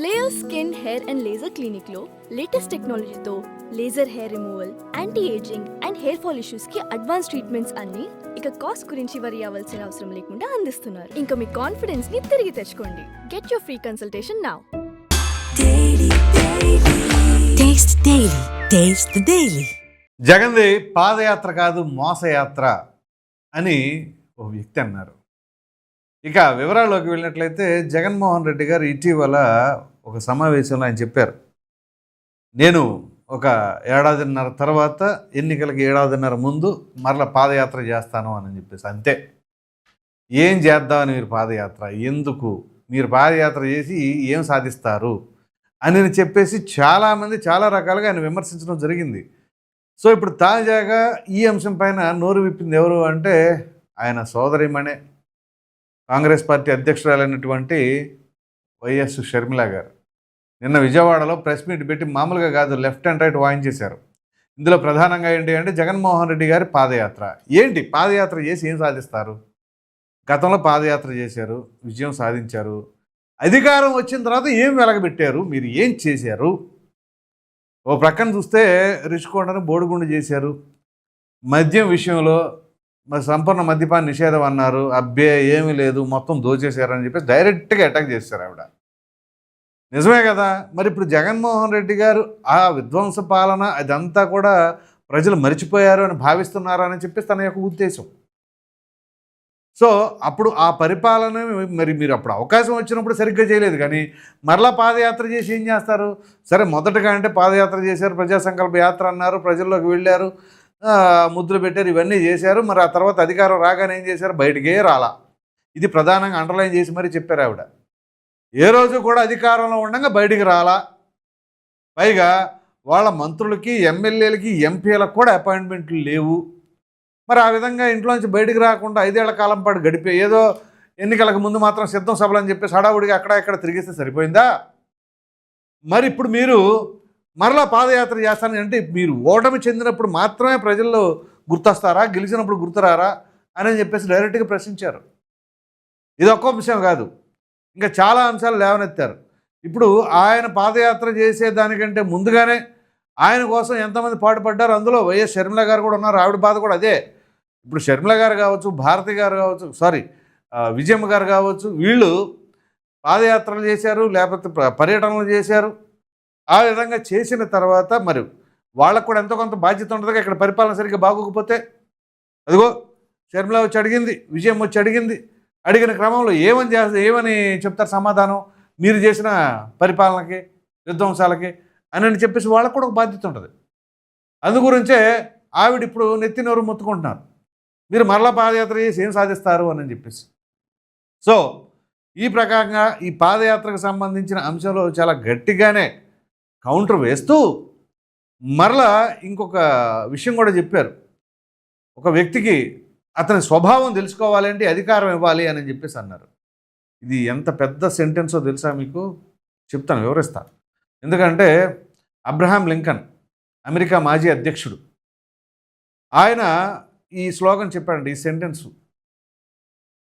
Layer skin hair and laser క్లినిక్లో latest టెక్నాలజీతో laser hair removal anti aging and hair fall ఇష్యూస్కి advance treatments అన్ని ఇక cost గురించి వరి అవ్వాల్సిన అవసరం లేకుండా అందిస్తున్నారు. ఇంకా మీ కాన్ఫిడెన్స్ని తిరిగి తెచ్చుకోండి. Get your free consultation now the Daily. జగన్ది పాదయాత్ర కాదు మోసయాత్ర అని ఓ వ్యక్తి అన్నారు. ఇక వివరాల్లోకి వెళ్ళినట్లయితే జగన్మోహన్ రెడ్డి గారు ఇటీవల ఒక సమావేశంలో ఆయన చెప్పారు. నేను ఒక ఏడాదిన్నర తర్వాత ఎన్నికలకి ఏడాదిన్నర ముందు మరల పాదయాత్ర చేస్తాను అని చెప్పేసి అంతే. ఏం చేద్దామని మీరు పాదయాత్ర? ఎందుకు? మీరు పాదయాత్ర చేసి ఏం సాధిస్తారు? అని చెప్పేసి చాలామంది చాలా రకాలుగా ఆయన విమర్శించడం జరిగింది. సో ఇప్పుడు తాజాగా ఈ అంశం పైన నోరు విప్పింది ఎవరు అంటే ఆయన సోదరిమణే. కాంగ్రెస్ పార్టీ అధ్యక్షురాలైనటువంటి వైఎస్ షర్మిల గారు. నిన్న విజయవాడలో ప్రెస్ మీట్ పెట్టి మామూలుగా కాదు లెఫ్ట్ అండ్ రైట్ వాయించేశారు ఇందులో ప్రధానంగా ఏంటి అంటే జగన్మోహన్ రెడ్డి గారి పాదయాత్ర. ఏంటి? పాదయాత్ర చేసి ఏం సాధిస్తారు? గతంలో పాదయాత్ర చేశారు విజయం సాధించారు. అధికారం వచ్చిన తర్వాత ఏం వెలగబెట్టారు? మీరు ఏం చేశారు? ఓ ప్రక్కన చూస్తే రిషికొండను బోడుగుండు చేశారు. మద్యం విషయంలో మరి సంపూర్ణ మద్యపాన నిషేధం అన్నారు. అబ్బే ఏమీ లేదు మొత్తం దోచేశారని చెప్పి డైరెక్ట్గా అటాక్ చేశారు ఆవిడ. నిజమే కదా? మరి ఇప్పుడు జగన్మోహన్ రెడ్డి గారు ఆ విధ్వంస పాలన అదంతా కూడా ప్రజలు మర్చిపోయారు అని భావిస్తున్నారు అని చెప్పేసి తన యొక్క ఉద్దేశం. సో అప్పుడు ఆ పరిపాలన మరి మీరు అప్పుడు అవకాశం వచ్చినప్పుడు సరిగ్గా చేయలేదు. కానీ మరలా పాదయాత్ర చేసి ఏం చేస్తారు? సరే మొదటగా అంటే పాదయాత్ర చేశారు ప్రజా సంకల్ప యాత్ర అన్నారు ప్రజల్లోకి వెళ్ళారు. ముద్దులు పెట్టారు ఇవన్నీ చేశారు. మరి ఆ తర్వాత అధికారం రాగానే ఏం చేశారు? బయటికే రాలా. ఇది ప్రధానంగా అండర్లైన్ చేసి మరీ చెప్పారు ఆవిడ. ఏ రోజు కూడా అధికారంలో ఉండగా బయటికి రాలా. పైగా వాళ్ళ మంత్రులకి ఎమ్మెల్యేలకి ఎంపీలకు కూడా అపాయింట్మెంట్లు లేవు. మరి ఆ విధంగా ఇంట్లోంచి బయటికి రాకుండా ఐదేళ్ళ కాలం పాటు గడిపే ఏదో ఎన్నికలకు ముందు మాత్రం సిద్ధం సభలు అని చెప్పేసి హడావుడిగా అక్కడ ఇక్కడ తిరిగిస్తే సరిపోయిందా? మరి ఇప్పుడు మీరు మరలా పాదయాత్ర చేస్తాను అంటే మీరు ఓటమి చెందినప్పుడు మాత్రమే ప్రజల్లో గుర్తొస్తారా? గెలిచినప్పుడు గుర్తురారా? అని చెప్పేసి డైరెక్ట్గా ప్రశ్నించారు. ఇది ఒక్క అంశం కాదు. ఇంకా చాలా అంశాలు లేవనెత్తారు. ఇప్పుడు ఆయన పాదయాత్ర చేసే దానికంటే ముందుగానే ఆయన కోసం ఎంతమంది పాటుపడ్డారు? అందులో వైఎస్ షర్మిల గారు కూడా ఉన్నారు. ఆవిడ బాధ కూడా అదే. ఇప్పుడు షర్మిల గారు కావచ్చు భారతి గారు కావచ్చు సారీ విజయమ్మ గారు కావచ్చు వీళ్ళు పాదయాత్రలు చేశారు లేకపోతే పర్యటనలు చేశారు. ఆ విధంగా చేసిన తర్వాత మరి వాళ్ళకు కూడా ఎంతో కొంత బాధ్యత ఉంటుంది ఇక్కడ పరిపాలన సరిగ్గా బాగోకపోతే అదిగో షర్మిల వచ్చి అడిగింది విజయం వచ్చి అడిగింది. అడిగిన క్రమంలో ఏమని చేస్తే ఏమని చెప్తారు సమాధానం? మీరు చేసిన పరిపాలనకి విధ్వంసాలకి అని అని చెప్పేసి వాళ్ళకు కూడా ఒక బాధ్యత ఉంటుంది. అందుగురించే ఆవిడ ఇప్పుడు నెత్తి నోరు మొత్తుకుంటున్నారు. మీరు మరలా పాదయాత్ర చేసి ఏం సాధిస్తారు అని చెప్పేసి. సో ఈ ప్రకారంగా ఈ పాదయాత్రకు సంబంధించిన అంశంలో చాలా గట్టిగానే కౌంటర్ వేస్తూ మరలా ఇంకొక విషయం కూడా చెప్పారు. ఒక వ్యక్తికి అతని స్వభావం తెలుసుకోవాలంటే అధికారం ఇవ్వాలి అని చెప్పేసి అన్నారు. ఇది ఎంత పెద్ద సెంటెన్సో తెలుసా మీకు? చెప్తాను వివరిస్తాను. ఎందుకంటే అబ్రహాం లింకన్ అమెరికా మాజీ అధ్యక్షుడు ఆయన ఈ స్లోగన్ చెప్పాడండి ఈ సెంటెన్స్.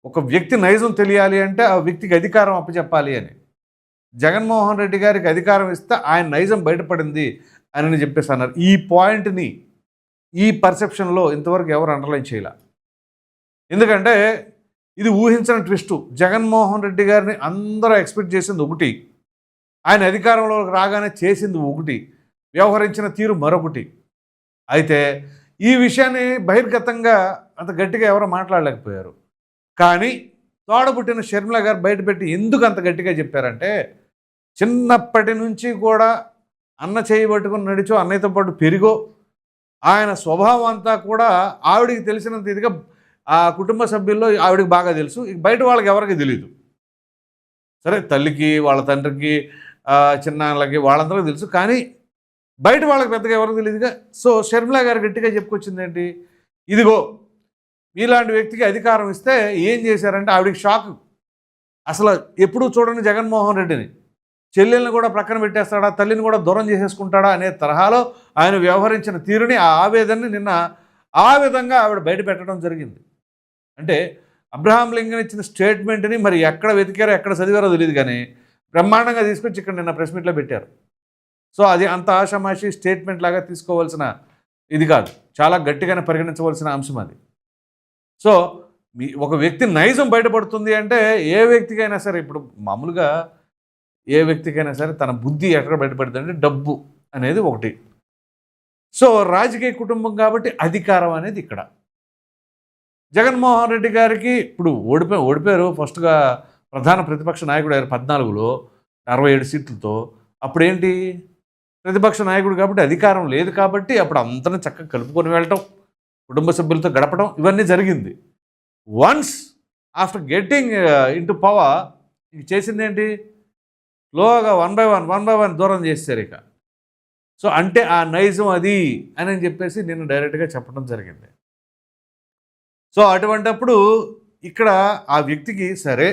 ఒక వ్యక్తి నైజం తెలియాలి అంటే ఆ వ్యక్తికి అధికారం అప్పచెప్పాలి అని. జగన్మోహన్ రెడ్డి గారికి అధికారం ఇస్తే ఆయన నైజం బయటపడింది అని చెప్పేసి అన్నారు. ఈ పాయింట్ని ఈ పర్సెప్షన్లో ఇంతవరకు ఎవరు అండర్లైన్ చేయాల? ఎందుకంటే ఇది ఊహించిన ట్విస్టు. జగన్మోహన్ రెడ్డి గారిని అందరూ ఎక్స్పెక్ట్ చేసింది ఒకటి. ఆయన అధికారంలోకి రాగానే చేసింది ఒకటి. వ్యవహరించిన తీరు మరొకటి. అయితే ఈ విషయాన్ని బహిర్గతంగా అంత గట్టిగా ఎవరో మాట్లాడలేకపోయారు. కానీ తోడబుట్టిన షర్మిల గారు బయటపెట్టి ఎందుకు అంత గట్టిగా చెప్పారంటే చిన్నప్పటి నుంచి కూడా అన్న చేయబట్టుకుని నడిచో అన్నయ్యతో పాటు పెరిగో ఆయన స్వభావం అంతా కూడా ఆవిడికి తెలిసినంత ఇదిగా ఆ కుటుంబ సభ్యుల్లో ఆవిడకి బాగా తెలుసు. బయట వాళ్ళకి ఎవరికి తెలియదు సరే తల్లికి వాళ్ళ తండ్రికి ఆ, చిన్నాన్నలకి వాళ్ళందరికీ తెలుసు. కానీ బయట వాళ్ళకి పెద్దగా ఎవరికి తెలియదుగా సో షర్మిలా గారు గట్టిగా చెప్పుకొచ్చింది ఏంటి? ఇదిగో మీలాంటి వ్యక్తికి అధికారం ఇస్తే ఏం చేశారంటే ఆవిడకి షాక్. అసలు ఎప్పుడూ చూడండి జగన్మోహన్ రెడ్డిని. చెల్లెల్ని కూడా ప్రక్కన పెట్టేస్తాడా? తల్లిని కూడా దూరం చేసేసుకుంటాడా అనే తరహాలో ఆయన వ్యవహరించిన తీరుని ఆ ఆవేదనని నిన్న ఆ విధంగా ఆవిడ బయట పెట్టడం జరిగింది. అంటే అబ్రహాం లింగన్ ఇచ్చిన స్టేట్మెంట్ని మరి ఎక్కడ వెతికారో ఎక్కడ చదివారో తెలియదు కానీ బ్రహ్మాండంగా తీసుకొచ్చి ఇక్కడ నిన్న ప్రెస్ మీట్లో పెట్టారు. సో అది అంత ఆషామాషి స్టేట్మెంట్ లాగా తీసుకోవాల్సిన ఇది కాదు. చాలా గట్టిగానే పరిగణించవలసిన అంశం అది. సో మీ ఒక వ్యక్తి నైజం బయటపడుతుంది అంటే ఏ వ్యక్తికైనా సరే ఇప్పుడు మామూలుగా ఏ వ్యక్తికైనా సరే తన బుద్ధి ఎక్కడ బయటపడుతుందంటే డబ్బు అనేది ఒకటి. సో రాజకీయ కుటుంబం కాబట్టి అధికారం అనేది ఇక్కడ. జగన్మోహన్ రెడ్డి గారికి ఇప్పుడు ఓడిపోయి ఓడిపోయారు ఫస్ట్గా ప్రధాన ప్రతిపక్ష నాయకుడు అయ్యారు పద్నాలుగులో అరవై ఏడు సీట్లతో. అప్పుడేంటి? ప్రతిపక్ష నాయకుడు కాబట్టి అధికారం లేదు కాబట్టి అప్పుడు అంతని చక్కగా కలుపుకొని వెళ్ళటం కుటుంబ సభ్యులతో గడపడం ఇవన్నీ జరిగింది. Once after getting into power ఇది చేసింది ఏంటి లోగా one by one one by one దూరం చేస్తారు ఇక. సో అంటే ఆ నైజం అది అని అని చెప్పేసి నేను డైరెక్ట్గా చెప్పడం జరిగింది. సో అటువంటప్పుడు ఇక్కడ ఆ వ్యక్తికి సరే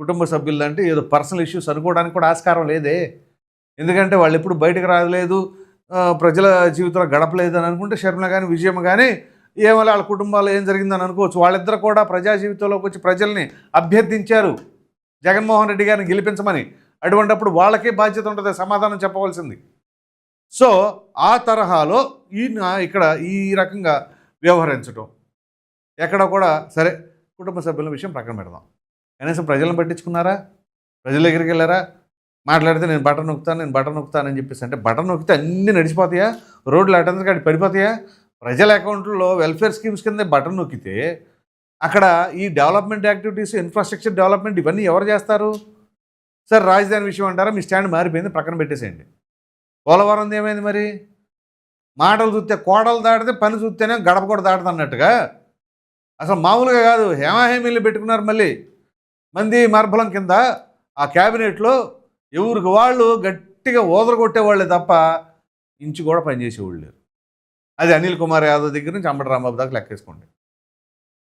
కుటుంబ సభ్యులంటే ఏదో పర్సనల్ ఇష్యూస్ అనుకోవడానికి కూడా ఆస్కారం లేదే. ఎందుకంటే వాళ్ళు ఎప్పుడు బయటకు రాలేదు ప్రజల జీవితంలో గడపలేదు అని అనుకుంటే శర్మ కానీ విజయమ్మ కానీ ఏమో వాళ్ళ కుటుంబాల్లో ఏం జరిగిందని అనుకోవచ్చు. వాళ్ళిద్దరు కూడా ప్రజా జీవితంలోకి వచ్చి ప్రజల్ని అభ్యర్థించారు. జగన్మోహన్ రెడ్డి గారిని గెలిపించమని. అటువంటప్పుడు వాళ్ళకే బాధ్యత ఉంటుంది సమాధానం చెప్పవలసింది. సో ఆ తరహాలో ఈయన ఇక్కడ ఈ రకంగా వ్యవహరించడం ఎక్కడ కూడా సరే కుటుంబ సభ్యుల విషయం పక్కన పెడదాం. కనీసం ప్రజలను పట్టించుకున్నారా? ప్రజల దగ్గరికి వెళ్ళారా? మాట్లాడితే నేను బటన్ నొక్కుతాను నేను బటన్ నొక్కుతానని చెప్పేసి అంటే బటన్ నొక్కితే అన్నీ నడిచిపోతాయా? రోడ్లు అటెండర్ కాడి పడిపోతాయా? ప్రజల అకౌంట్లో వెల్ఫేర్ స్కీమ్స్ కింద బటన్ నొక్కితే అక్కడ ఈ డెవలప్మెంట్ యాక్టివిటీస్ ఇన్ఫ్రాస్ట్రక్చర్ డెవలప్మెంట్ ఇవన్నీ ఎవరు చేస్తారు? సార్ రాజధాని విషయం అంటారా? మీ స్టాండ్ మారిపోయింది పక్కన పెట్టేసేయండి. పోలవరం ఏమైంది మరి? మాటలు చూస్తే కోడలు దాటితే పని చూస్తేనే గడప కూడా దాటదు అన్నట్టుగా? అసలు మామూలుగా కాదు. హేమాహేమీలు పెట్టుకున్నారు మళ్ళీ. మంది మార్బలం కింద ఆ క్యాబినెట్లో ఎవరికి వాళ్ళు గట్టిగా ఓదరగొట్టేవాళ్ళే తప్ప ఇంచు కూడా పనిచేసేవాళ్ళు లేరు. అది అనిల్ కుమార్ యాదవ్ దగ్గర నుంచి అంబటి రాంబాబు దాకా లెక్కేసుకోండి.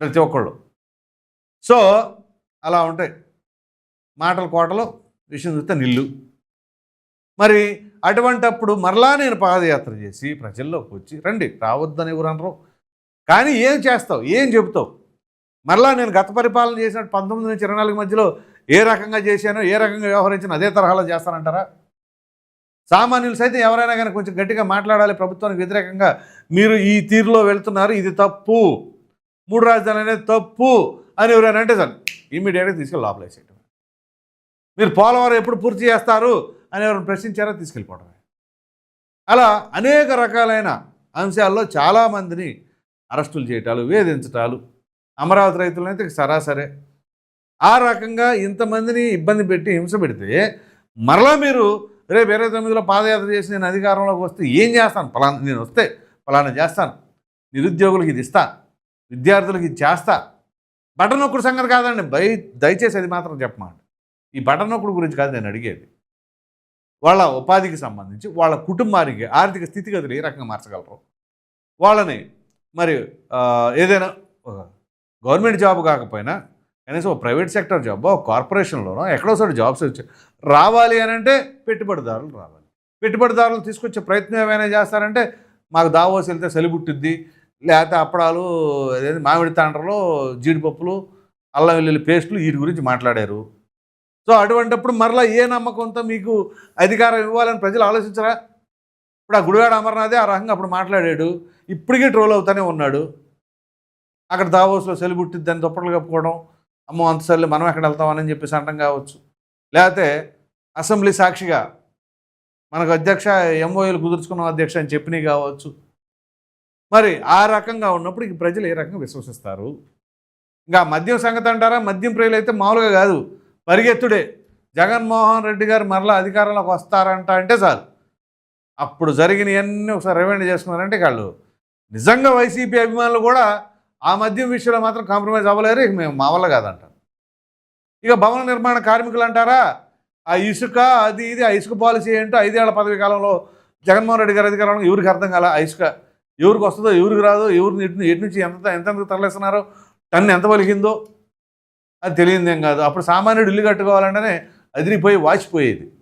ప్రతి ఒక్కళ్ళు. సో అలా ఉంటాయి. మాటలు కోటలు విషయం చూస్తే నిల్లు. మరి అటువంటప్పుడు మరలా నేను పాదయాత్ర చేసి ప్రజల్లోకి వచ్చి రండి రావద్దని ఎవరు అనరు. కానీ ఏం చేస్తావు? ఏం చెబుతావు? మరలా నేను గత పరిపాలన చేసినట్టు పంతొమ్మిది నుంచి ఇరవై నాలుగు మధ్యలో ఏ రకంగా చేశానో ఏ రకంగా వ్యవహరించిన అదే తరహాలో చేస్తానంటారా? సామాన్యులు సైతం ఎవరైనా కానీ కొంచెం గట్టిగా మాట్లాడాలి ప్రభుత్వానికి వ్యతిరేకంగా మీరు ఈ తీరులో వెళ్తున్నారు ఇది తప్పు. మూడు రాజధానులు అనేది తప్పు అని ఎవరైనా అంటే సార్ ఇమీడియట్గా తీసుకెళ్ళి లోపలేసేయటం. మీరు పోలవరం ఎప్పుడు పూర్తి చేస్తారు అని ఎవరిని ప్రశ్నించారో తీసుకెళ్ళిపోవడమే. అలా అనేక రకాలైన అంశాల్లో చాలామందిని అరెస్టులు చేయటాలు వేధించటాలు అమరావతి రైతులనైతే సరాసరే. ఆ రకంగా ఇంతమందిని ఇబ్బంది పెట్టి హింస పెడితే మరలా మీరు రేపు ఇరవై తొమ్మిదిలో పాదయాత్ర చేసి నేను అధికారంలోకి వస్తే ఏం చేస్తాను? ఫలానా నేను వస్తే ఫలానా చేస్తాను. నిరుద్యోగులకి ఇది ఇస్తా విద్యార్థులకి ఇది చేస్తా. బటన్ ఒక్కడు సంగతి కాదండి బై దయచేసి అది మాత్రం చెప్పమాట ఈ బటన్ గురించి కాదు నేను అడిగేది. వాళ్ళ ఉపాధికి సంబంధించి వాళ్ళ కుటుంబానికి ఆర్థిక స్థితిగతులు ఏ రకంగా మార్చగలరు? వాళ్ళని మరి ఏదైనా ఒక గవర్నమెంట్ జాబ్ కాకపోయినా కనీసం ఒక ప్రైవేట్ సెక్టర్ జాబ్ ఒక కార్పొరేషన్లోనో ఎక్కడో చోట జాబ్స్ వచ్చి రావాలి అని అంటే పెట్టుబడిదారులు రావాలి. పెట్టుబడిదారులు తీసుకొచ్చే ప్రయత్నం ఏమైనా చేస్తారంటే మాకు దావోసి వెళ్తే సలిబుట్టుద్ది లేకపోతే అప్పడాలు మామిడి తాండ్రలు జీడిపప్పులు అల్లం వెల్లుల్లి పేస్టులు వీటి గురించి మాట్లాడారు. సో అటువంటిప్పుడు మరలా ఏ నమ్మకంతో మీకు అధికారం ఇవ్వాలని ప్రజలు ఆలోచించరా? ఇప్పుడు ఆ గుడివాడ అమర్నాథే ఆ రకంగా అప్పుడు మాట్లాడాడు. ఇప్పటికీ ట్రోల్ అవుతానే ఉన్నాడు. అక్కడ దావోస్లో సెలిబుట్టిద్ది దాన్ని దుప్పట్లు కప్పుకోవడం అమ్మో అంత సర్లే మనం ఎక్కడ వెళ్తామని చెప్పేసి అంటాం కావచ్చు. లేకపోతే అసెంబ్లీ సాక్షిగా మనకు అధ్యక్ష ఎంఓఏలు కుదుర్చుకున్న అధ్యక్ష అని చెప్పినవి కావచ్చు. మరి ఆ రకంగా ఉన్నప్పుడు ఇంక ప్రజలు ఏ రకంగా విశ్వసిస్తారు? ఇంకా మద్యం సంగతి అంటారా? మద్యం ప్రియులు అయితే మామూలుగా కాదు. పరిగెత్తుడే. జగన్మోహన్ రెడ్డి గారు మరలా అధికారంలోకి వస్తారంట అంటే చాలు. అప్పుడు జరిగినవన్నీ ఒకసారి రివైండ్ చేసుకున్నారంటే వాళ్ళు నిజంగా వైసీపీ అభిమానులు కూడా ఆ మద్యం విషయంలో మాత్రం కాంప్రమైజ్ అవ్వలేరు ఇక మేము మా వల్ల కాదంట. ఇక భవన నిర్మాణ కార్మికులు అంటారా? ఆ ఇసుక అది ఇది ఆ ఇసుక పాలసీ ఏంటో ఐదేళ్ళ పదవి కాలంలో జగన్మోహన్ రెడ్డి గారి అధికారంలో ఎవరికి అర్థం కాల? ఆ ఇసుక ఎవరికి వస్తుందో ఎవరికి రాదు ఎవరిని ఎటు ఎటు నుంచి ఎంత ఎంతెందుకు తరలిస్తున్నారో? టన్ను ఎంత పలికిందో? అది తెలియదేం కాదు. అప్పుడు సామాన్యుడు ఇల్లు కట్టుకోవాలంటేనే అదిరిపోయి వాచిపోయేది.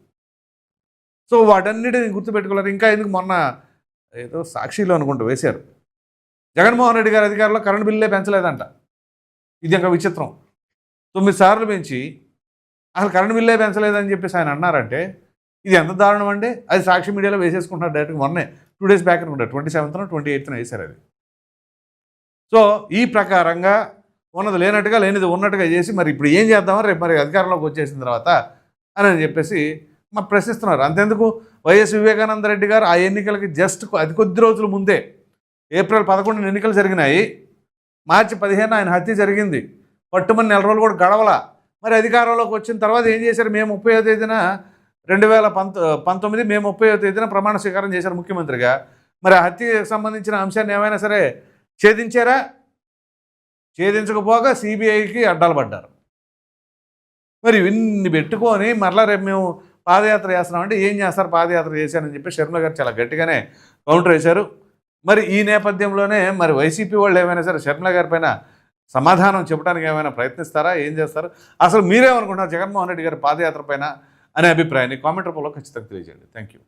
సో వాటన్నిటిని గుర్తుపెట్టుకోలేరు. ఇంకా ఎందుకు మొన్న ఏదో సాక్షిలో అనుకుంటూ వేశారు. జగన్మోహన్ రెడ్డి గారి అధికారంలో కరెంట్ బిల్లే పెంచలేదంట. ఇది ఇంకా విచిత్రం. తొమ్మిది సార్లు పెంచి అసలు కరెంట్ బిల్లే పెంచలేదని చెప్పేసి ఆయన అన్నారంటే ఇది ఎంత దారుణం అండి? అది సాక్షి మీడియాలో వేసేసుకుంటున్నారు డైరెక్ట్గా మొన్నే. టూ డేస్ బ్యాక్ అనుకుంటారు ట్వంటీ సెవెంత్న ట్వంటీ ఎయిత్న వేశారు అది. సో ఈ ప్రకారంగా ఉన్నది లేనట్టుగా లేనిది ఉన్నట్టుగా చేసి మరి ఇప్పుడు ఏం చేద్దామో రేపు మరి అధికారంలోకి వచ్చేసిన తర్వాత అని అని చెప్పేసి మా ప్రశ్నిస్తున్నారు. అంతెందుకు? వైఎస్ వివేకానంద రెడ్డి గారు ఆ ఎన్నికలకి జస్ట్ అది కొద్ది రోజుల ముందే ఏప్రిల్ పదకొండున ఎన్నికలు జరిగినాయి. మార్చి పదిహేను ఆయన హత్య జరిగింది. పట్టుమని నెల రోజులు కూడా గడవల. మరి అధికారంలోకి వచ్చిన తర్వాత ఏం చేశారు? మేము ముప్పై తేదీన రెండు వేల పంతొమ్మిది మేము ముప్పై తేదీన ప్రమాణ స్వీకారం చేశారు ముఖ్యమంత్రిగా. మరి ఆ హత్యకు సంబంధించిన అంశాన్ని ఏమైనా సరే ఛేదించారా? ఛేదించకపోగా సిబిఐకి అడ్డాలు పడ్డారు. మరి ఇన్ని పెట్టుకొని మరలా రేపు మేము పాదయాత్ర చేస్తున్నామంటే ఏం చేస్తారు? పాదయాత్ర చేశానని చెప్పి శర్మ గారు చాలా గట్టిగానే కౌంటర్ వేశారు. మరి ఈ నేపథ్యంలోనే మరి వైసీపీ వాళ్ళు ఏమైనా సరే శర్మిల గారి పైన సమాధానం చెప్పడానికి ఏమైనా ప్రయత్నిస్తారా? ఏం చేస్తారు? అసలు మీరేమనుకుంటున్నారు? జగన్మోహన్ రెడ్డి గారి పాదయాత్ర పైన అనే అభిప్రాయాన్ని కామెంట్ రూపంలో ఖచ్చితంగా తెలియజేయండి. Thank you